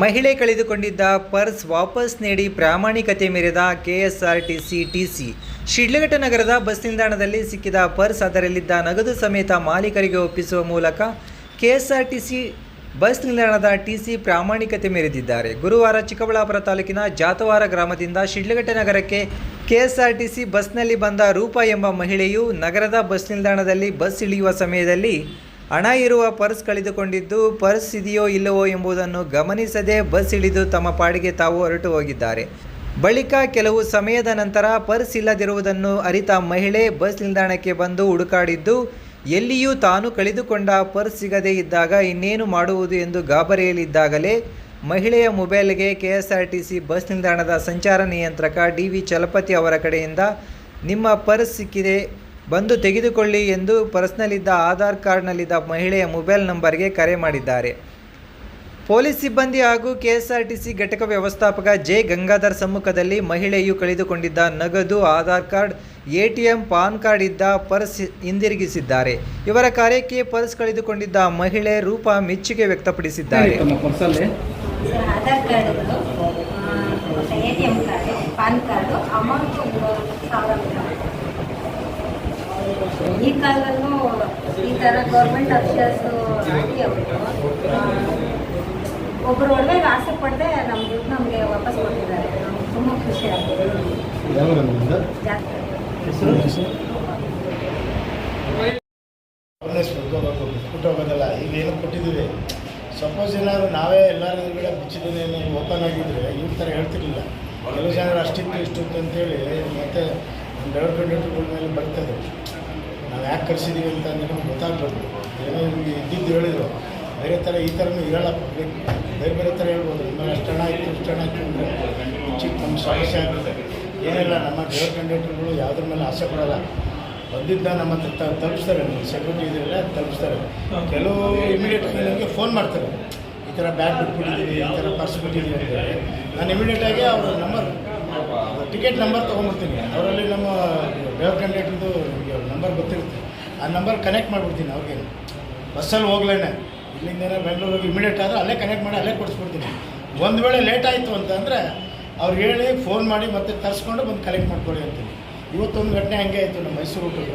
ಮಹಿಳೆ ಕಳೆದುಕೊಂಡಿದ್ದ ಪರ್ಸ್ ವಾಪಸ್ ನೀಡಿ ಪ್ರಾಮಾಣಿಕತೆ ಮೆರೆದ ಕೆಎಸ್ಆರ್ಟಿಸಿ ಟಿಸಿ. ಶಿಡ್ಲಘಟ್ಟ ನಗರದ ಬಸ್ ನಿಲ್ದಾಣದಲ್ಲಿ ಸಿಕ್ಕಿದ ಪರ್ಸ್ ಅದರಲ್ಲಿದ್ದ ನಗದು ಸಮೇತ ಮಾಲೀಕರಿಗೆ ಒಪ್ಪಿಸುವ ಮೂಲಕ ಕೆಎಸ್ಆರ್ಟಿಸಿ ಬಸ್ ನಿಲ್ದಾಣದ ಟಿಸಿ ಪ್ರಾಮಾಣಿಕತೆ ಮೆರೆದಿದ್ದಾರೆ. ಗುರುವಾರ ಚಿಕ್ಕಬಳ್ಳಾಪುರ ತಾಲೂಕಿನ ಜಾತವಾರ ಗ್ರಾಮದಿಂದ ಶಿಡ್ಲಘಟ್ಟ ನಗರಕ್ಕೆ ಕೆಎಸ್ಆರ್ಟಿಸಿ ಬಸ್ನಲ್ಲಿ ಬಂದ ರೂಪ ಎಂಬ ಮಹಿಳೆಯು ನಗರದ ಬಸ್ ನಿಲ್ದಾಣದಲ್ಲಿ ಬಸ್ ಇಳಿಯುವ ಸಮಯದಲ್ಲಿ ಹಣ ಇರುವ ಪರ್ಸ್ ಕಳೆದುಕೊಂಡಿದ್ದು ಪರ್ಸ್ ಇದೆಯೋ ಇಲ್ಲವೋ ಎಂಬುದನ್ನು ಗಮನಿಸದೆ ಬಸ್ ಇಳಿದು ತಮ್ಮ ಪಾಡಿಗೆ ತಾವು ಹೊರಟು ಹೋಗಿದ್ದಾರೆ. ಬಳಿಕ ಕೆಲವು ಸಮಯದ ನಂತರ ಪರ್ಸ್ ಇಲ್ಲದಿರುವುದನ್ನು ಅರಿತ ಮಹಿಳೆ ಬಸ್ ನಿಲ್ದಾಣಕ್ಕೆ ಬಂದು ಹುಡುಕಾಡಿದ್ದು, ಎಲ್ಲಿಯೂ ತಾನು ಕಳೆದುಕೊಂಡ ಪರ್ಸ್ ಸಿಗದೇ ಇದ್ದಾಗ ಇನ್ನೇನು ಮಾಡುವುದು ಎಂದು ಗಾಬರಿಯಲ್ಲಿದ್ದಾಗಲೇ ಮಹಿಳೆಯ ಮೊಬೈಲ್ಗೆ ಕೆಎಸ್ಆರ್ಟಿಸಿ ಬಸ್ ನಿಲ್ದಾಣದ ಸಂಚಾರ ನಿಯಂತ್ರಕ ಡಿ ವಿ ಚಲಪತಿ ಅವರ ಕಡೆಯಿಂದ, ನಿಮ್ಮ ಪರ್ಸ್ ಸಿಕ್ಕಿದೆ ಬಂದು ತೆಗೆದುಕೊಳ್ಳಿ ಎಂದು ಪರ್ಸ್ನಲ್ಲಿದ್ದ ಆಧಾರ್ ಕಾರ್ಡ್ನಲ್ಲಿದ್ದ ಮಹಿಳೆಯ ಮೊಬೈಲ್ ನಂಬರ್ಗೆ ಕರೆ ಮಾಡಿದ್ದಾರೆ. ಪೊಲೀಸ್ ಸಿಬ್ಬಂದಿ ಹಾಗೂ ಕೆಎಸ್ಆರ್ಟಿಸಿ ಘಟಕ ವ್ಯವಸ್ಥಾಪಕ ಜೆ. ಗಂಗಾಧರ್ ಸಮ್ಮುಖದಲ್ಲಿ ಮಹಿಳೆಯು ಕಳೆದುಕೊಂಡಿದ್ದ ನಗದು Aadhaar card ATM PAN card ಇದ್ದ ಪರ್ಸ್ ಹಿಂದಿರುಗಿಸಿದ್ದಾರೆ. ಇವರ ಕಾರ್ಯಕ್ಕೆ ಪರ್ಸ್ ಕಳೆದುಕೊಂಡಿದ್ದ ಮಹಿಳೆ ರೂಪ ಮೆಚ್ಚುಗೆ ವ್ಯಕ್ತಪಡಿಸಿದ್ದಾರೆ. ತಮ್ಮ ಪರ್ಸಲ್ಲಿ. ಆಧಾರ್ ಕಾರ್ಡ್ಗಳು ಮತ್ತು A T M card PAN card amount ಈ ಕಾಲದಲ್ಲೂ ಈ ಥರ ಗೌರ್ಮೆಂಟ್ ಅಫಿಷಿಯಲ್ಸು ಆಗಿ ಅವರು. ಒಬ್ಬರು ಒಳ್ಳೆಗೆ ಆಸೆ ಪಡದೆ ನಮ್ಮ ದುಡ್ಡು ನಮಗೆ ವಾಪಸ್ ಕೊಟ್ಟಿದ್ದಾರೆ. ನಮ್ಗೆ ತುಂಬ ಖುಷಿ ಆಗಿದೆ. ಬಿಟ್ಬಿಟ್ಟು ಹೋಗೋದಲ್ಲ ಈಗ ಏನು ಕೊಟ್ಟಿದ್ದೀವಿ. ಸಪೋಸ್ ಏನಾದ್ರು ನಾವೇ ಎಲ್ಲರ ಎದುರುಗಡೆ ಬಿಚ್ಚಿದ್ದೇನೆ ಓಪನ್ ಆಗಿದ್ರೆ ಇವ್ರ ಥರ ಹೇಳ್ತಿರ್ಲಿಲ್ಲ. ಕೆಲವು ಜನರು ಅಷ್ಟಿತ್ತು ಅಂತ ಅಂತೇಳಿ ಮತ್ತೆ ಡೆವಲಪ್ಮೆಂಟ್ ಮೇಲೆ ಬರ್ತದೆ ನಾವು ಯಾಕೆ ಅಂತ ನಿಮಗೆ ಗೊತ್ತಾಗ್ಬೋದು. ಏನೋ ನಿಮಗೆ ಇದ್ದಿದ್ದು ಹೇಳಿದ್ರು. ಬೇರೆ ಥರ ಈ ಥರನೂ ಹೇಳಲ್ಲ ಪಬ್ಲಿಕ್ ಬೇರೆ ಬೇರೆ ಥರ ಹೇಳ್ಬೋದು. ನಿಮ್ಮ ಅಷ್ಟು ಹಣ ಆಯಿತು ಇಷ್ಟು ಹಣ ಆಯಿತು ಅಂದರೆ ಚಿಕ್ಕ ನಮ್ಮ ಸಮಸ್ಯೆ ಆಗುತ್ತೆ. ಏನಿಲ್ಲ, ನಮ್ಮ ಡ್ರೈವರ್ ಕಂಡಕ್ಟರ್ಗಳು ಯಾವುದ್ರ ಮೇಲೆ ಆಸೆ ಕೊಡಲ್ಲ ಬಂದಿದ್ದ ನಮ್ಮ ಹತ್ರ ತಲುಪಿಸ್ತಾರೆ. ಸೆಕ್ಯೂರಿಟಿ ಇದೆಲ್ಲ ತಲುಪಿಸ್ತಾರೆ. ಕೆಲವು ಇಮಿಡಿಯೇಟಾಗಿ ನಿಮಗೆ ಫೋನ್ ಮಾಡ್ತಾರೆ. ಈ ಥರ ಬ್ಯಾಗ್ ಬಿಟ್ಬಿಟ್ಟಿದ್ದೀವಿ, ಈ ಥರ ಪರ್ಸ್ ಬಿಟ್ಟಿದ್ದೀವಿ ಅಂತೇಳಿ. ನಾನು ಇಮಿಡಿಯೇಟಾಗಿ ಅವರು ನಂಬರ್ ಟಿಕೆಟ್ ನಂಬರ್ ತೊಗೊಂಡ್ಬಿಡ್ತೀನಿ. ಅವರಲ್ಲಿ ನಮ್ಮ ಡ್ರೈವರ್ ಕಂಡಕ್ಟರ್ದು ನಂಬರ್ ಗೊತ್ತಿರುತ್ತೆ. ಆ ನಂಬರ್ ಕನೆಕ್ಟ್ ಮಾಡಿಬಿಡ್ತೀನಿ ಅವ್ರಿಗೆ. ಬಸ್ಸಲ್ಲಿ ಹೋಗ್ಲೇನೆ. ಇಲ್ಲಿಂದ ಬೆಂಗಳೂರಿಗೆ ಇಮಿಡಿಯೇಟ್ ಆದರೆ ಅಲ್ಲೇ ಕನೆಕ್ಟ್ ಮಾಡಿ ಅಲ್ಲೇ ಕೊಡಿಸ್ಬಿಡ್ತೀನಿ. ಒಂದು ವೇಳೆ ಲೇಟ್ ಆಯಿತು ಅಂತಂದರೆ ಅವ್ರು ಹೇಳಿ ಫೋನ್ ಮಾಡಿ ಮತ್ತೆ ತರಿಸ್ಕೊಂಡು ಬಂದು ಕಲೆಕ್ಟ್ ಮಾಡ್ಕೊಳ್ಳಿ ಅಂತೀನಿ. ಇವತ್ತೊಂದು ಘಟನೆ ಹಂಗೆ ಆಯಿತು ನಮ್ಮ ಮೈಸೂರು ರೂಟಲ್ಲಿ